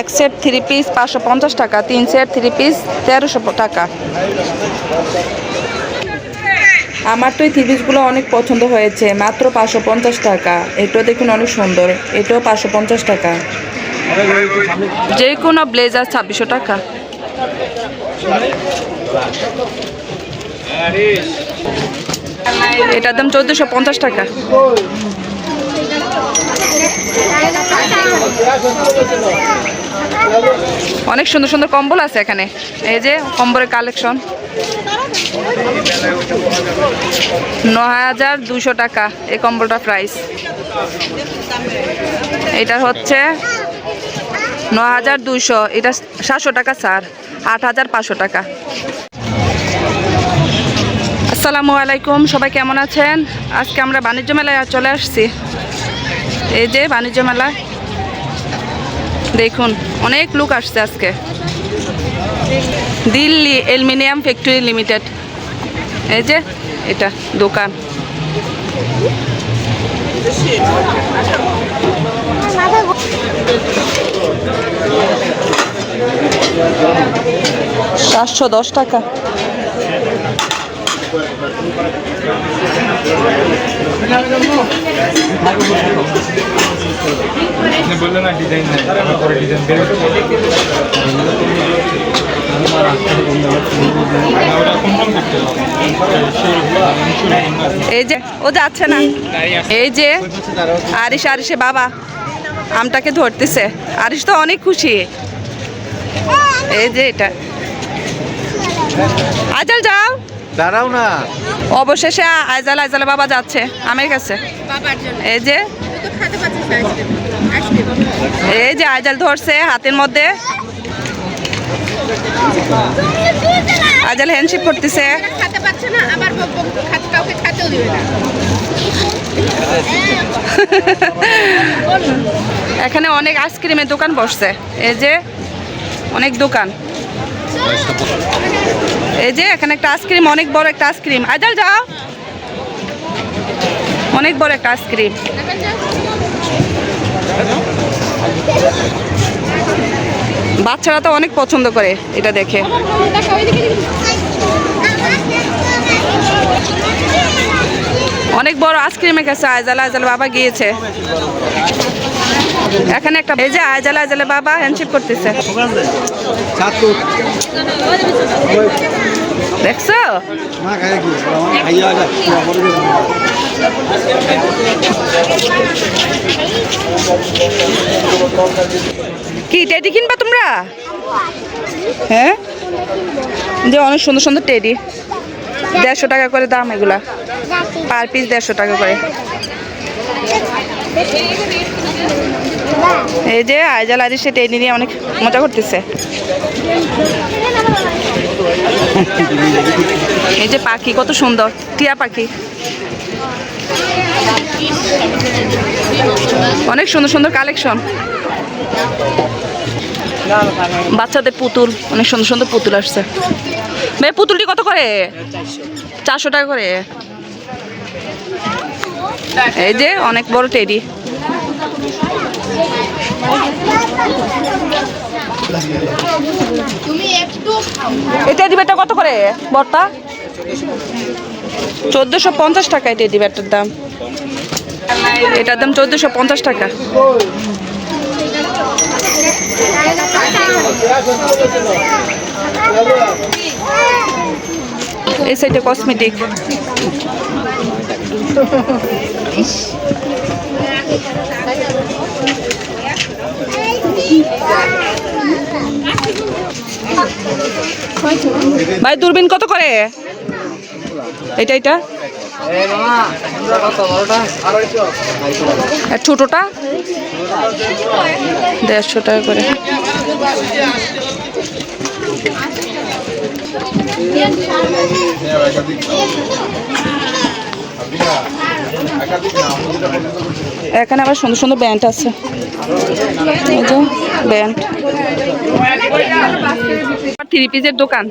এক set three piece পাঁচশো পঞ্চাশ টাকা, তিন সেট থ্রি পিস তেরোশো টাকা। আমার তো এই থ্রি পিসগুলো অনেক পছন্দ হয়েছে, মাত্র পাঁচশো পঞ্চাশ টাকা। এটাও দেখুন অনেক সুন্দর, এটাও পাঁচশো পঞ্চাশ টাকা। যে কোনো ব্লেজার ছাব্বিশশো টাকা। এটার দাম চোদ্দোশো পঞ্চাশ টাকা। অনেক সুন্দর সুন্দর কম্বল আছে এখানে। এই যে কম্বলের কালেকশন ন হাজার দুশো টাকা এই কম্বলটা প্রাইস এটা হচ্ছে ন হাজার দুশো এটা সাতশো টাকা স্যার আট হাজার পাঁচশো টাকা। আসসালামু আলাইকুম, সবাই কেমন আছেন? আজকে আমরা বাণিজ্য মেলায় চলে আসছি। এই যে বাণিজ্য মেলা। দেখুন, অনেক লোক আসছে আজকে। Delhi aluminium factory limited. এই যে, এটা দোকান। সাতশো দশ টাকা। বললেন না ডিজাইন নেই ডিজাইন এই যে, ও যাচ্ছে না। এই যে, আরিশ, আরিশে বাবা, আমটাকে ধরতেছে। আরিস তো অনেক খুশি। এই যে এটা। আজল যাও। দাঁড়াও না। অবশেষে আইজাল আইজাল বাবা যাচ্ছে আমের কাছে। এই যে। এই যে আইজাল ধরছে হাতের মধ্যে। আইজাল হ্যান্ডশিপ করতেছে। খেতে পাচ্ছে না আবার ব- ব- কাউকে খেতেও দিবে না। এখানে অনেক আইসক্রিমের দোকান বসছে। এই যে অনেক দোকান। এই যে এখানে একটা আইসক্রিম অনেক বড় একটা আইসক্রিম আজাল যাও অনেক বড় একটা আইসক্রিম বাচ্চারা তো অনেক পছন্দ করে এটা দেখে। অনেক বড় আইসক্রিমের কাছে আয়জাল আয়জাল বাবা গিয়েছে। এখানে একটা এই যে আয়জাল আয়জাল বাবা হ্যান্ডশিপ করতেছে। দেখছ? কি টেডি কিনবা তোমরা? হ্যাঁ? যে অনেক সুন্দর সুন্দর টেডি দেড়শো টাকা করে দাম এগুলা। পার পিস দেড়শো টাকা করে। এই যে আইজাল আদি সে টেডি নিয়ে অনেক মজা করতেছে। এই যে পাখি, কত সুন্দর, টিয়া পাখি। অনেক সুন্দর সুন্দর কালেকশন। বাচ্চাদের পুতুল, অনেক সুন্দর সুন্দর পুতুল আসছে। ভাই, পুতুলটি কত করে? চারশো টাকা করে। এই যে অনেক বড় টেডি। এটা ডিবেটটা কত করে বড়টা চোদ্দোশো পঞ্চাশ টাকা এটা ডিবেটটার দাম। এটার দাম চোদ্দোশো পঞ্চাশ টাকা। এই সাইডে কসমেটিক ভাই, দূরবীন কত করে? এটা এটা আর দেড়শো টাকা করে। এখানে আবার সুন্দর সুন্দর ব্যান্ড আছে। ব্যান্ড থ্রি পিসের দোকান।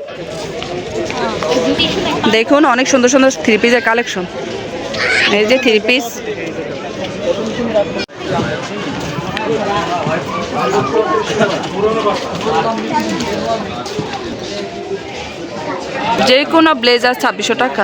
দেখুন অনেক সুন্দর সুন্দর থ্রি পিসের কালেকশন। এই যে থ্রি পিস। যে কোনো ব্লেজার ছাব্বিশশো টাকা।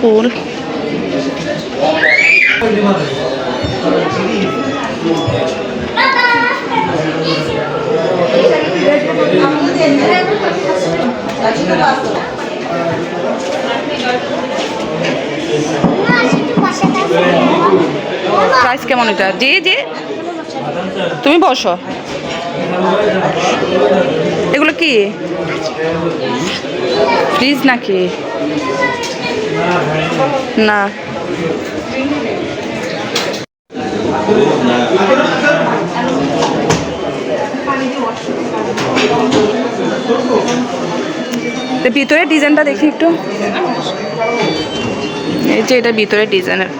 ফুল প্রাইস কেমন এটা? জি জি তুমি বসো। এগুলো কি? ফ্রিজ নাকি? না। ভিতরে ডিজাইনটা দেখি একটু। এই যে এটা ভিতরে ডিজাইনের।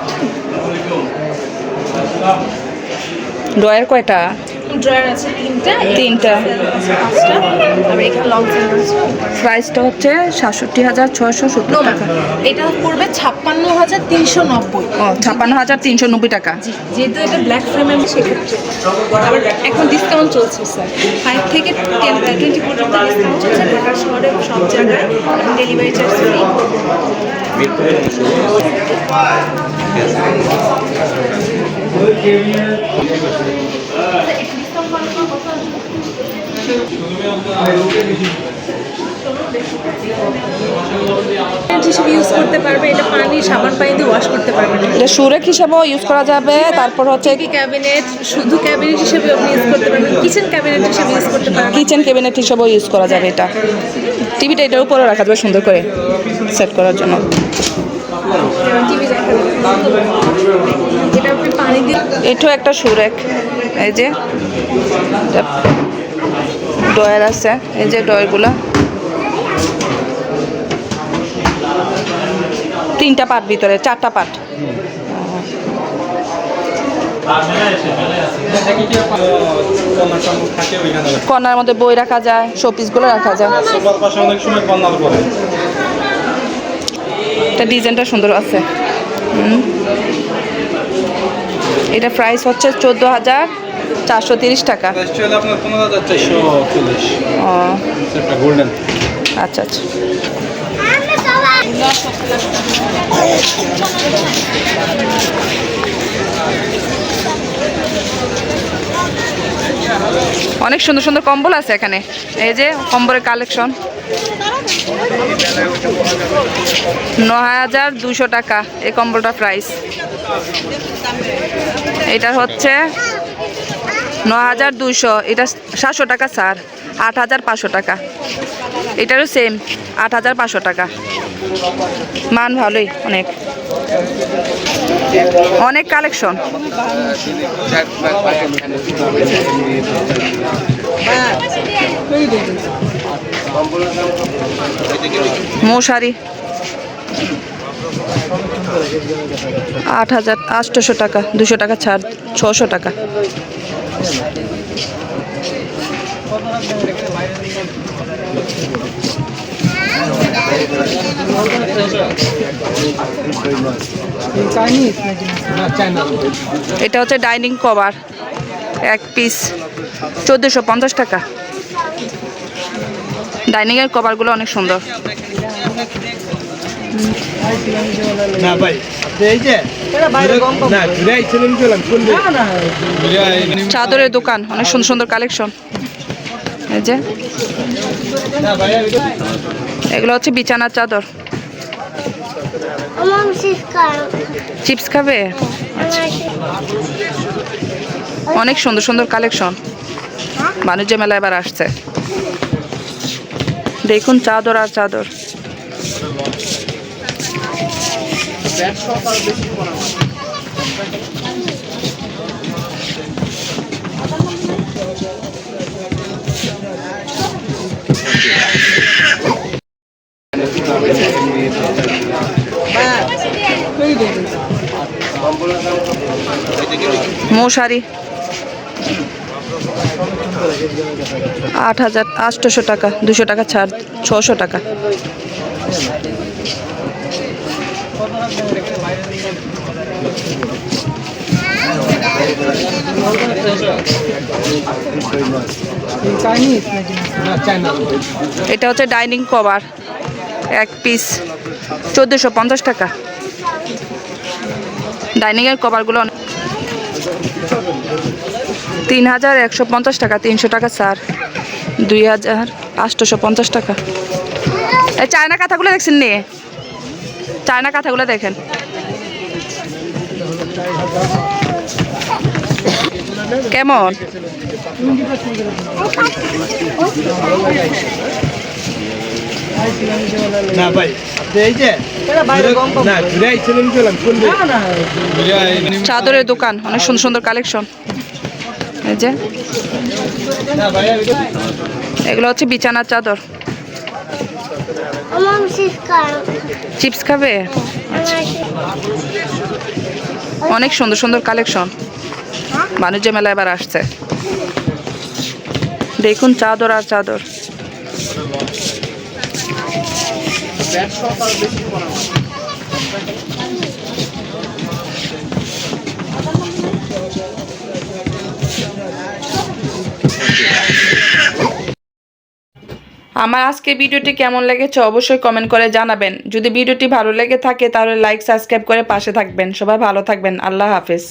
ড্রয়ার কয়টা? ড্রয়ার আছে তিনটা। তিনটা। পাঁচটা। আর এখানে লং আছে। প্রাইসটা হচ্ছে সাতষট্টি হাজার ছয়শো সত্তর টাকা। এটা পড়বে ছাপ্পান্ন হাজার তিনশো নব্বই। ও ছাপ্পান্ন হাজার তিনশো নব্বই টাকা। যেহেতু এটা ব্ল্যাক ফ্রেমের সেক্ষেত্রে। আবার এখন ডিসকাউন্ট চলছে স্যার ফাইভ থেকে টেন টোয়েন্টি পর্যন্ত ডিসকাউন্ট চলছে ঢাকা শহরে সব জায়গায়। ডেলিভারি চার্জ ফ্রি হিসেবে ইউজ করতে পারবে এটা পানি সাবান পানি দিয়ে ওয়াশ করতে পারবে এটা সুরেক হিসাবেও ইউজ করা যাবে তারপর হচ্ছে টিভি ক্যাবিনেট শুধু ক্যাবিনেট হিসেবে আপনি ইউজ করতে পারবেন। কিচেন ক্যাবিনেট হিসেবে ইউজ করতে পারবেন। কিচেন ক্যাবিনেট হিসাবেও ইউজ করা যাবে এটা। টিভিটা এটার উপরে রাখা যাবে সুন্দর করে সেট করার জন্য। এটাও একটা সুরেক এই যে ডয়ার আছে এই যে ডয়ারগুলা তিনটা পাট ভিতরে চারটা পাট কর্নার মধ্যে বই রাখা যায় শোপিসগুলো রাখা যায়। এটা ডিজাইনটা সুন্দর আছে। হুম। এটা প্রাইস হচ্ছে চোদ্দ হাজার চারশো তিরিশ টাকা। আচ্ছা আচ্ছা। অনেক সুন্দর সুন্দর কম্বল আছে এখানে। এই যে কম্বলের কালেকশন ন হাজার দুশো টাকা এই কম্বলটা প্রাইস। এটা হচ্ছে ন হাজার দুশো, এটা সাতশো টাকা স্যার আট হাজার পাঁচশো টাকা। এটারও সেম আট হাজার পাঁচশো টাকা। মান ভালোই, অনেক। অনেক কালেকশন মশারি। আট হাজার, আটশোশো টাকা, দুশো টাকা ছাড়, ছশো টাকা। এটা হচ্ছে ডাইনিং কভার, এক পিস, চোদ্দোশো পঞ্চাশ টাকা। ডাইনিংয়ের কভারগুলো অনেক সুন্দর। না ভাই চাদরের দোকান অনেক সুন্দর সুন্দর কালেকশন। এই যে এগুলো হচ্ছে বিছানার চাদর। চিপস খাবে? আচ্ছা। অনেক সুন্দর সুন্দর কালেকশন। বাণিজ্য মেলা এবার আসছে। দেখুন চাদর আর চাদর। মশারি। আট হাজার আটশোশো টাকা, দুশো টাকা ছাড়, ছশো টাকা। এটা হচ্ছে ডাইনিং কভার, এক পিস, চোদ্দোশো পঞ্চাশ টাকা। ডাইনিংয়ের কভারগুলো অনেক- তিন হাজার একশো পঞ্চাশ টাকা তিনশো টাকা স্যার। দুই হাজার আটশোশো পঞ্চাশ টাকা। এই চায়না কাঁথাগুলো দেখছেন নি? চায়না কাঁথাগুলো দেখেন। কেমন? না ভাই চাদরের দোকান অনেক সুন্দর সুন্দর কালেকশন এই যে। এগুলো হচ্ছে বিছানার চাদর। চিপস খাবে? অনেক সুন্দর সুন্দর কালেকশন বাণিজ্য মেলা এবার আসছে। দেখুন চাদর আর চাদর। আমার আজকে ভিডিওটি কেমন লেগেছে অবশ্যই কমেন্ট করে জানাবেন। যদি ভিডিওটি ভালো লেগে থাকে তাহলে লাইক সাবস্ক্রাইব করে পাশে থাকবেন। সবাই ভালো থাকবেন। আল্লাহ হাফেজ।